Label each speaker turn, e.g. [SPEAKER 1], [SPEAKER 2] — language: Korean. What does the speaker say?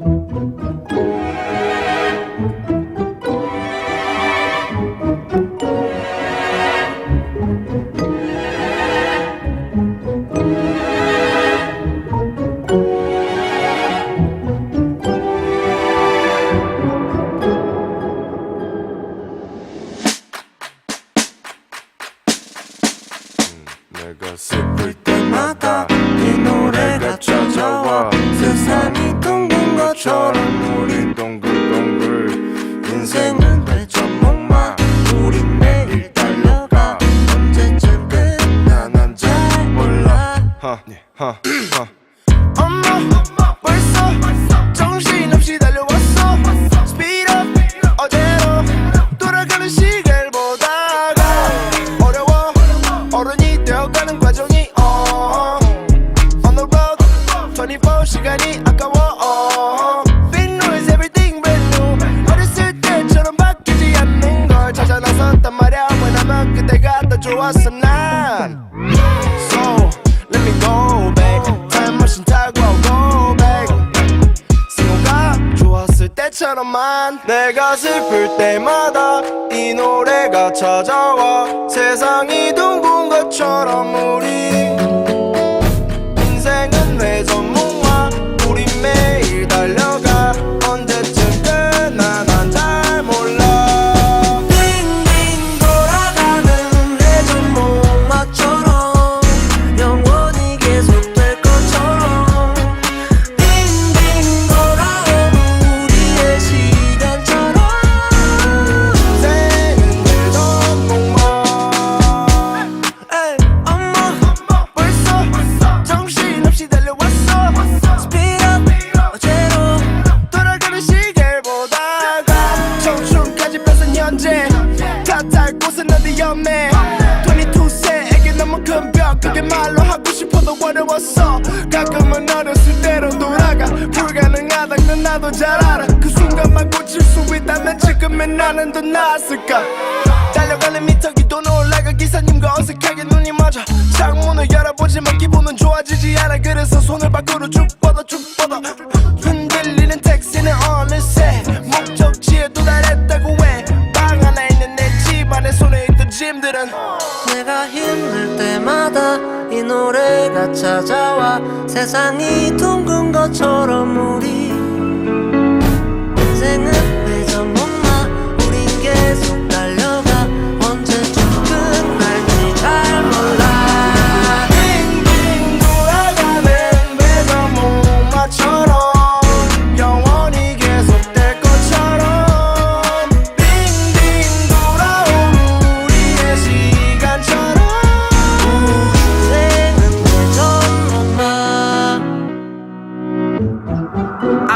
[SPEAKER 1] 내가 슬플 때마다 이 노래가 찾아와 세상이 둥 근 것처럼 우린 동글동글 인생은 대전목마. 우리 매일 달려가. 언제쯤 끝나 난 잘 몰라. 하, 하, 하.
[SPEAKER 2] 엄마 벌써 정신없이 달려왔어. Speed up 어제로 돌아가는 시계를 보다가 어려워. 어른이 되어가는 과정이 어. On the road 24 시간이 좋았어 난 So let me go back. Time machine 타고 go back. 승호가 좋았을 때처럼만 내가 슬플 때마다 이 노래가 찾아와. 세상이 둥근 것처럼 우리 어디였네 22세에게 너무 큰 벽 그게 말로 하고 싶어도 어려웠어. 가끔은 어렸을 때로 돌아가 불가능하다는 나도 잘 알아. 그 순간만 고칠 수 있다면 지금의 나는 더 나았을까? 달려가는 미터기도 놀라가 기사님과 어색하게 눈이 맞아 창문을 열어보지만 기분은 좋아지지 않아. 그래서 손을 밖으로 쭉 뻗어 쭉 뻗어 흔들리는 택시는 어
[SPEAKER 3] 때마다 이 노래가 찾아와 세상이 둥근 것처럼 우리